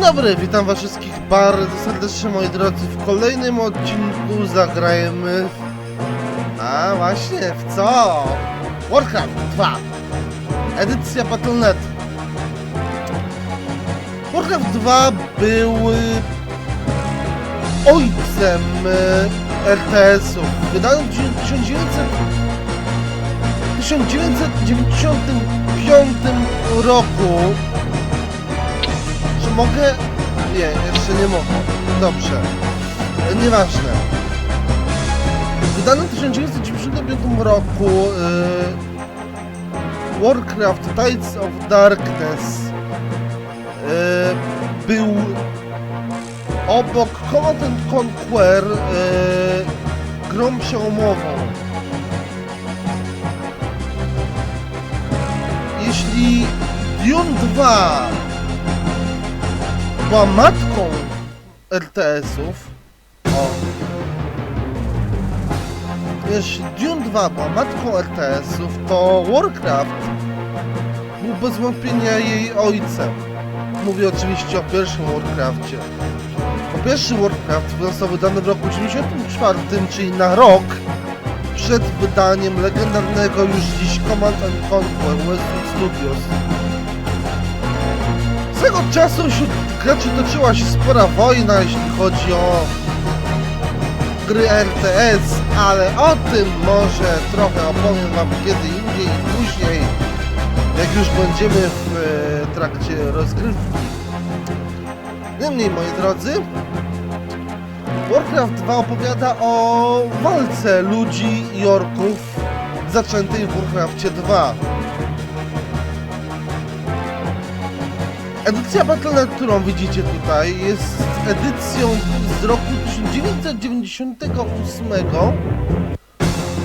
Dzień dobry, witam was wszystkich bardzo serdecznie moi drodzy. W kolejnym odcinku zagrajemy... A właśnie, w co? Warcraft 2 Edycja Battle.net Warcraft 2 był y, ojcem y, RTS-ów. Wydany w 1900 1995 roku czy mogę? Nie, jeszcze nie mogę. Dobrze. E, Nieważne. W 1995 roku yy, Warcraft Tides of Darkness yy, był obok Command and Conquer yy, grą przełomową. Jeśli Dune 2 była matką RTS-ów. O. Jeśli Dune 2 była matką RTS-ów, to Warcraft był bez wątpienia jej ojcem. Mówię oczywiście o pierwszym Warcrafcie. Bo pierwszy Warcraft został wydany w roku 94, czyli na rok przed wydaniem legendarnego już dziś Command and Conquer Westwood Studios. Swego czasu wśród graczy toczyła się spora wojna, jeśli chodzi o gry RTS, ale o tym może trochę opowiem wam kiedy indziej i później, jak już będziemy w e, trakcie rozgrywki. Niemniej, moi drodzy, Warcraft 2 opowiada o walce ludzi i orków zaczętej w Warcraftie 2. Edycja Battle.net, którą widzicie tutaj, jest edycją z roku 1998.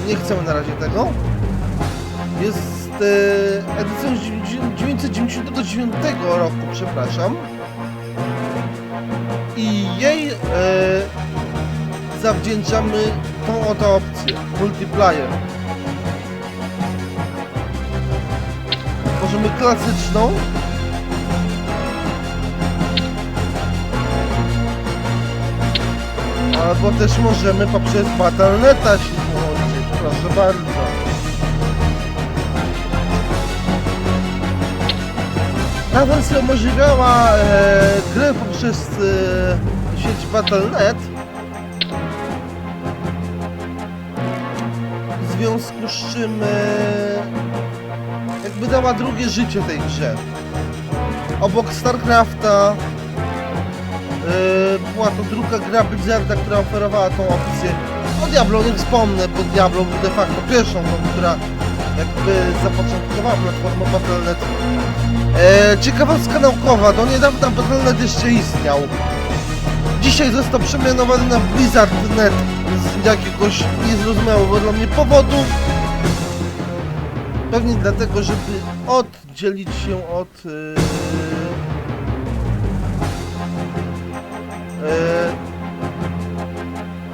Nie chcemy na razie tego. Jest e, edycją z 1999 roku, przepraszam. I jej e, zawdzięczamy tą oto opcję, multiplayer. Możemy klasyczną, Albo też możemy poprzez Battle.neta się połączyć, proszę bardzo. Ta wersja umożliwiała e, grę poprzez e, sieć Battle.net. W związku z czym e, jakby dała drugie życie tej grze. Obok StarCrafta była to druga gra Blizzarda, która oferowała tą opcję. O Diablo nie wspomnę, bo Diablo był de facto pierwszą która jakby zapoczątkowała platformę Battle.net. Eee, ciekawostka naukowa, do niedawna Battle.net jeszcze istniał. Dzisiaj został przemianowany na Blizzard.net z jakiegoś niezrozumiałego dla mnie powodu. Pewnie dlatego, żeby oddzielić się od... Yy...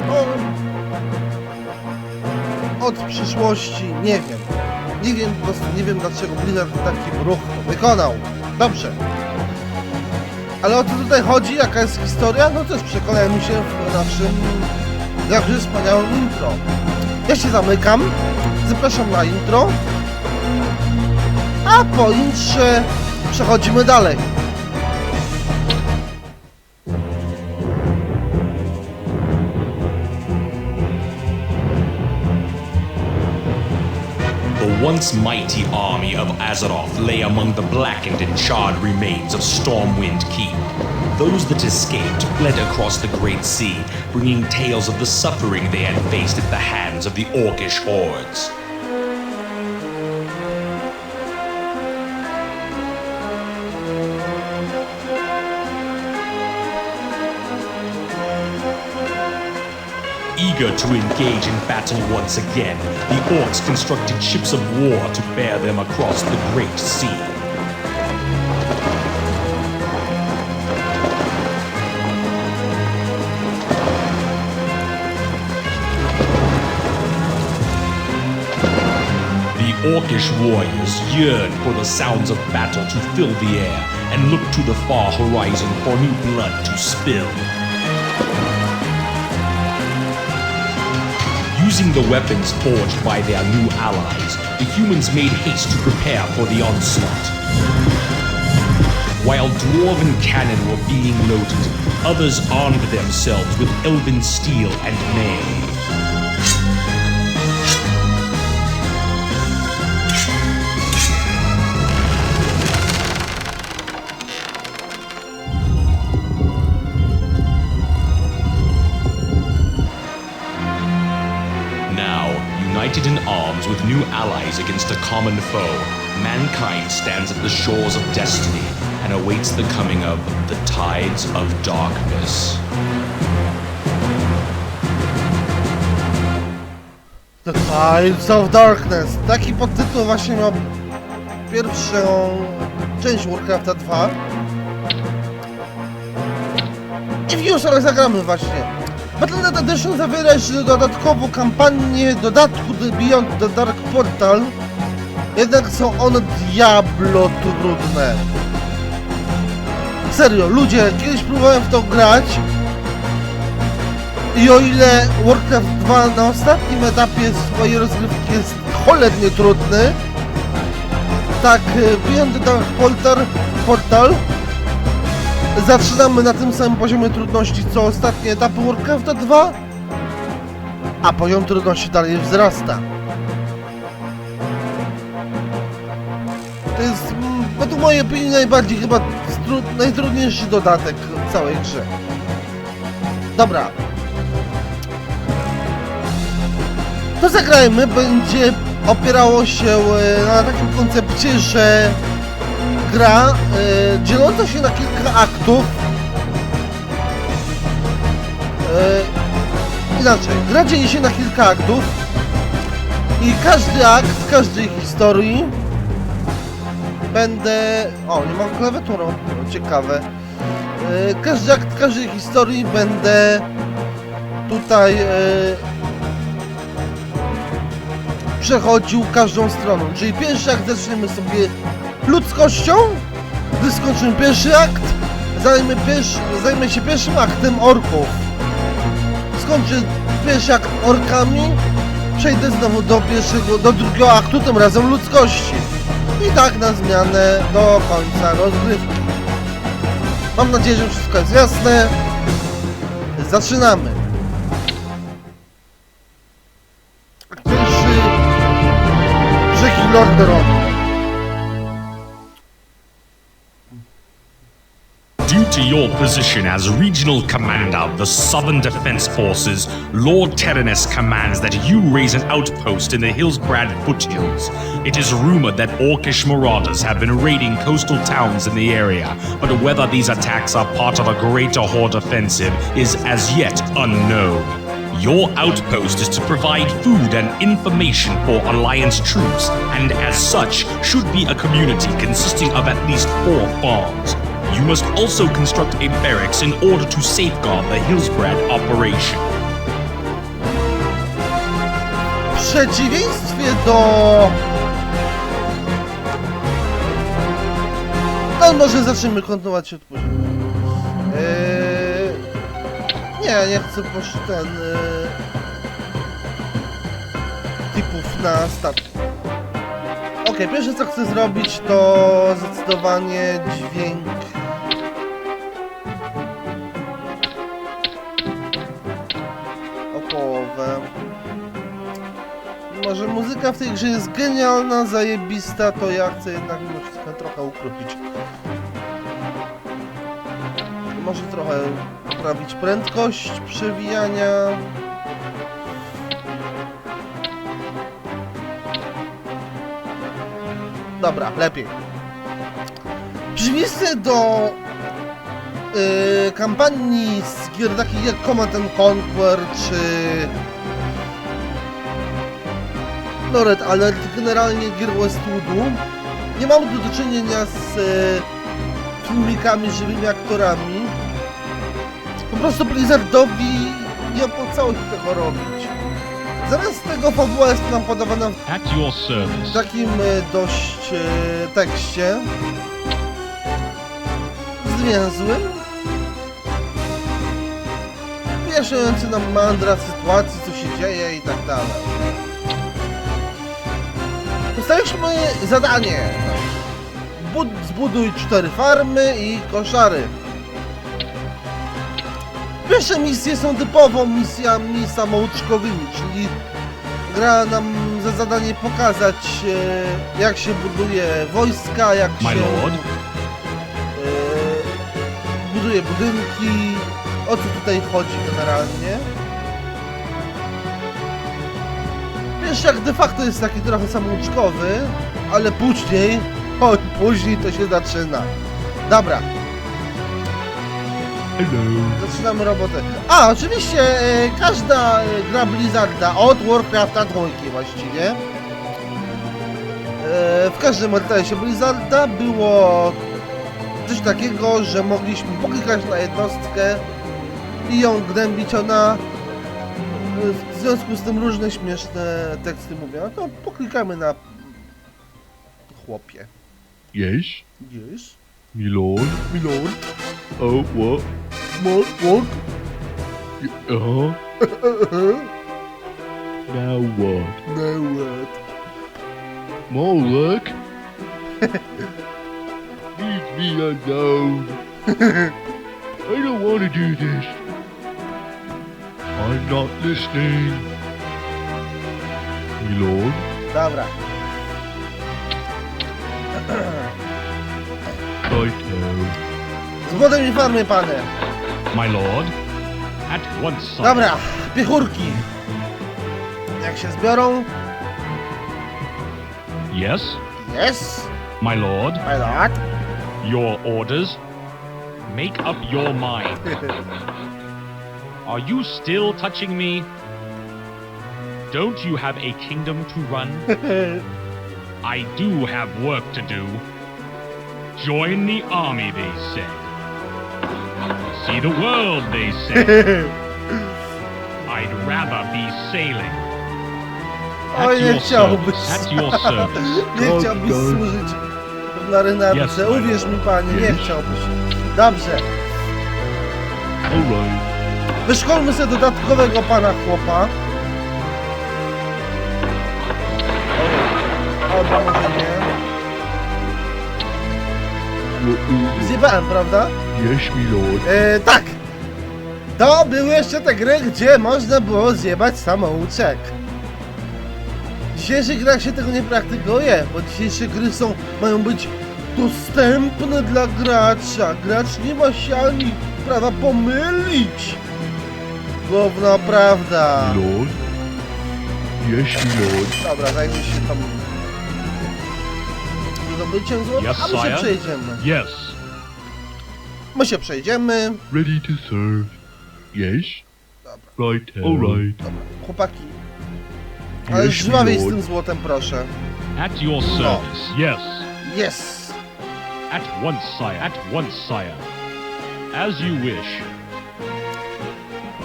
no, od przyszłości nie wiem. Nie wiem, po prostu nie wiem dlaczego Blizzard taki ruch wykonał. Dobrze. Ale o co tutaj chodzi? Jaka jest historia? No jest przekonajmy się w naszym jakże wspaniałym intro. Ja się zamykam, zapraszam na intro, a po intrze przechodzimy dalej. Once mighty army of Azeroth lay among the blackened and charred remains of Stormwind Keep. Those that escaped fled across the Great Sea, bringing tales of the suffering they had faced at the hands of the Orcish hordes. Eager to engage in battle once again, the orcs constructed ships of war to bear them across the Great Sea. The Orcish warriors yearned for the sounds of battle to fill the air and looked to the far horizon for new blood to spill. Using the weapons forged by their new allies, the humans made haste to prepare for the onslaught. While dwarven cannon were being loaded, others armed themselves with elven steel and mail. United in arms with new allies against a common foe, mankind stands at the shores of destiny and awaits the coming of the tides of darkness. The Tides of Darkness. Taki podtytuł właśnie miał pierwszą część Warcrafta 2. I już, ale zagramy właśnie. Battle.net Edition zawiera jeszcze dodatkową kampanię dodatku The Beyond the Dark Portal. Jednak są one diablo trudne. Serio, ludzie, kiedyś próbowałem w to grać i o ile Warcraft 2 na ostatnim etapie swojej rozgrywki jest cholernie trudny, tak Beyond the Dark Portal, Portal zaczynamy na tym samym poziomie trudności co ostatnie etapy Warcrafta 2, a poziom trudności dalej wzrasta. To jest mm, według mojej opinii najbardziej chyba najtrudniejszy dodatek w całej grze. Dobra, To zagrajmy będzie opierało się e, na takim koncepcie, że gra e, dzieląca się na kilka aktów. E, inaczej, gra dzieli się na kilka aktów i każdy akt, każdej historii będę... O, nie mam klawiaturą, no, ciekawe. E, każdy akt każdej historii będę tutaj przechodził każdą stroną. Czyli pierwszy akt zaczniemy sobie ludzkością, gdy skończymy pierwszy akt, zajmę, pierwszy, zajmę się pierwszym aktem orków. Skończę pierwszy akt orkami, przejdę znowu do pierwszego, do drugiego aktu, tym razem ludzkości. I tak na zmianę do końca rozgrywki. Mam nadzieję, że wszystko jest jasne. Zaczynamy. Pierwszy brzegi Lordaeron. To your position as regional commander of the Southern Defense Forces, Lord Terenas commands that you raise an outpost in the Hillsbrad foothills. It is rumored that Orcish marauders have been raiding coastal towns in the area, but whether these attacks are part of a greater horde offensive is as yet unknown. Your outpost is to provide food and information for Alliance troops, and as such, should be a community consisting of at least four farms. You must also construct a barracks in order to safeguard the Hillsbrad operation. W przeciwieństwie do... No może zaczniemy kontynuować od później. Eee... Nie, nie chcę posz ten... Eee... Typów na statku. Okej, pierwsze co chcę zrobić to zdecydowanie dźwięk Może muzyka w tej grze jest genialna, zajebista, to ja chcę jednak wszystko trochę ukrócić. Może trochę poprawić prędkość przewijania. Dobra, lepiej. Przeciwieństwie do yy, kampanii z gier takich jak Command and Conquer czy no Red Alert, generalnie gier Westwoodu nie mamy tu do czynienia z e, filmikami, żywymi aktorami. Po prostu Blizzardowi nie opłacało się tego robić. Zaraz tego fabuła jest nam podawana w takim e, dość e, tekście zwięzłym wyjaśniający nam mandra sytuacji, co się dzieje i tak dalej. Dostaliśmy zadanie. Bud zbuduj cztery farmy i koszary. Pierwsze misje są typową misjami samouczkowymi, czyli gra nam za zadanie pokazać e, jak się buduje wojska, jak My się lord. e, buduje budynki, o co tutaj chodzi generalnie. Wiesz, jak de facto jest taki trochę samouczkowy, ale później, oj, później to się zaczyna. Dobra, Hello. zaczynamy robotę. A, oczywiście e, każda e, gra Blizzarda od Warcrafta dwójki właściwie. E, w każdym RTS-ie Blizzarda było coś takiego, że mogliśmy poklikać na jednostkę i ją gnębić. Ona w związku z tym różne śmieszne teksty mówią. No to poklikamy na chłopie. Yes, Gdzieś? my lord. Milord? Oh, what? What? What? Uh-huh. Now what? What? More work? Leave me alone. I don't want to do this. I'm not listening. My lord. Dobra. Kaito. Uh, Z młodym i farmy, panie. My lord. At once, sire. Dobra, piechurki. Jak się zbiorą? Yes, Yes, my lord. my lord. Your orders. Make up your mind. Are you still touching me? Don't you have a kingdom to run? I do have work to do. Join the army, they said. See the world, they said. I'd rather be sailing. At Oj, nie your chciałbyś. service. At your service. Nie chciałbyś służyć w marynarce. Yes, my Uwierz mi, panie, nie Yes. chciałbyś. Dobrze. Alright. Wyszkolmy sobie dodatkowego pana chłopa. Albo może nie. Zjebałem, prawda? Yes, my lord. E, tak. To były jeszcze te gry, gdzie można było zjebać samouczek. W dzisiejszych grach się tego nie praktykuje, bo dzisiejsze gry są, mają być dostępne dla gracza. Gracz nie ma się ani prawa pomylić. Główna prawda. Yes, my lord. Dobra, zajmij się tam zdobyciem złota, Yes, a my się sire. przejdziemy. Yes. My się przejdziemy. Ready to serve. Yes. Dobra. Right. Alright. Dobra, chłopaki. Ale Yes, żwawiej z tym złotem, proszę. At your service. Yes. Yes. At once, sire. At once, sire. As you wish.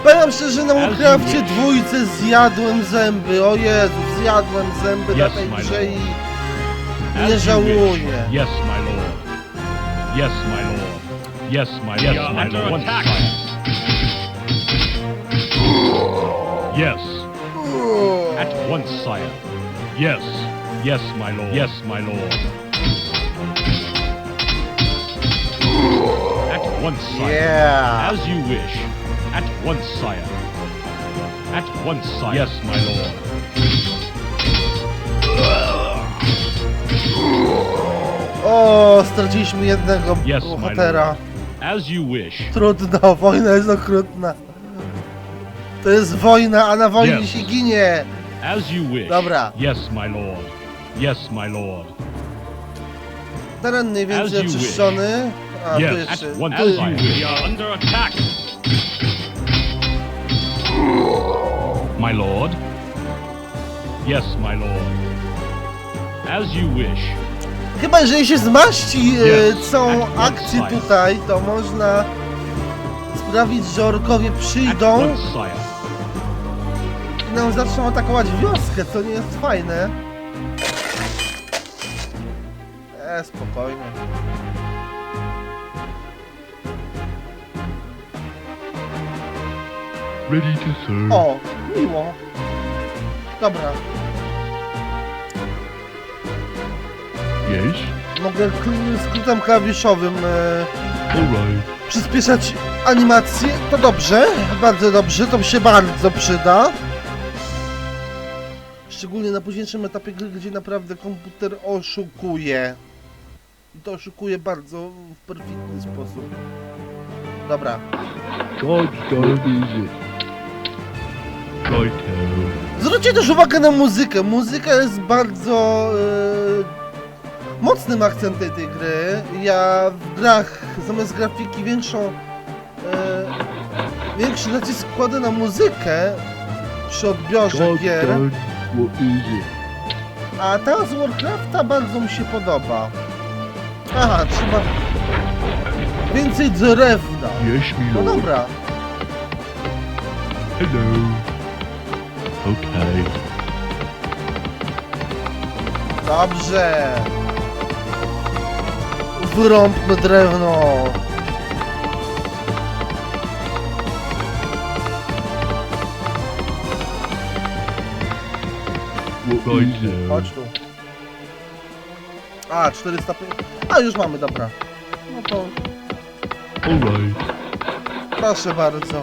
Powiem szczerze, na wish. dwójce zjadłem zęby. O Jezu, zjadłem zęby na tej grze i nie żałuję. Yes, my lord. Yes, my lord. Yes, my yes, my lord. Yes. At once, sire. Yes. Yes, my lord. Yes, my lord. At once, sire. Yeah. As you wish. At once, sire. At once, sire. Yes, my lord. O, straciliśmy jednego Yes, my bohatera. As you wish. Trudno, wojna jest okrutna. To jest wojna, a na wojnie Yes. się ginie. As you wish. Dobra. Yes, my lord. Yes, my lord. Teren mniej więcej oczyszczony. A, tu Yes, jeszcze. at one Tu, time. We are under attack. My lord. Yes, my lord. As you wish. Chyba jeżeli się zmaści e, Yes, całą akcję tutaj, to można sprawić, że orkowie przyjdą. sire. nam zaczną atakować wioskę, co nie jest fajne. E, spokojnie. Ready to serve. O, miło. Dobra, Yes. mogę skrótem klawiszowym e, Alright. przyspieszać animację. To dobrze, bardzo dobrze, to mi się bardzo przyda. Szczególnie na późniejszym etapie gry, gdzie naprawdę komputer oszukuje. I to oszukuje bardzo w perfidny sposób. Dobra. God is it. Zwróćcie też uwagę na muzykę. Muzyka jest bardzo e, mocnym akcentem tej gry. Ja w grach zamiast grafiki większą e, większy nacisk kładę na muzykę przy odbiorze gier, a ta z Warcrafta bardzo mi się podoba. Aha, trzeba więcej drewna. No dobra. Hello. Okay. Dobrze. Wyrąbmy drewno. What righto. Chodź tu. A, 405. A, już mamy, dobra. No to Alright. proszę bardzo.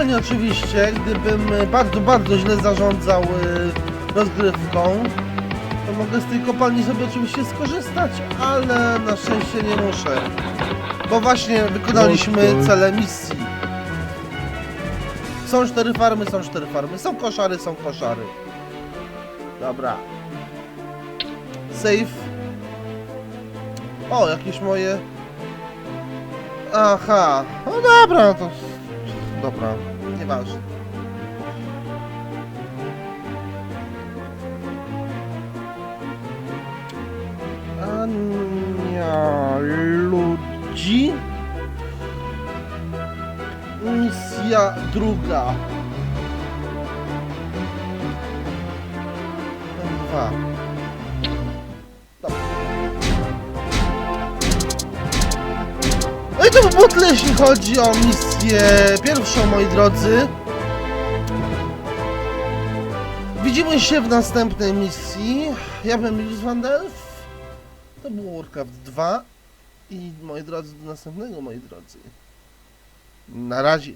Kopalnia oczywiście, gdybym bardzo, bardzo źle zarządzał e, rozgrywką, to mogę z tej kopalni sobie oczywiście skorzystać, ale na szczęście nie muszę. Bo właśnie wykonaliśmy cele misji. Są cztery farmy, są cztery farmy, są koszary, są koszary. Dobra. Save. O, jakieś moje... Aha, no dobra, no to... dobra, nieważne. Ania Lodi Uncia druga. M2. To było tyle, jeśli chodzi o misję pierwszą, moi drodzy. Widzimy się w następnej misji. Ja byłem Julius Van Delf. To było Warcraft 2. I moi drodzy, do następnego, moi drodzy. Na razie.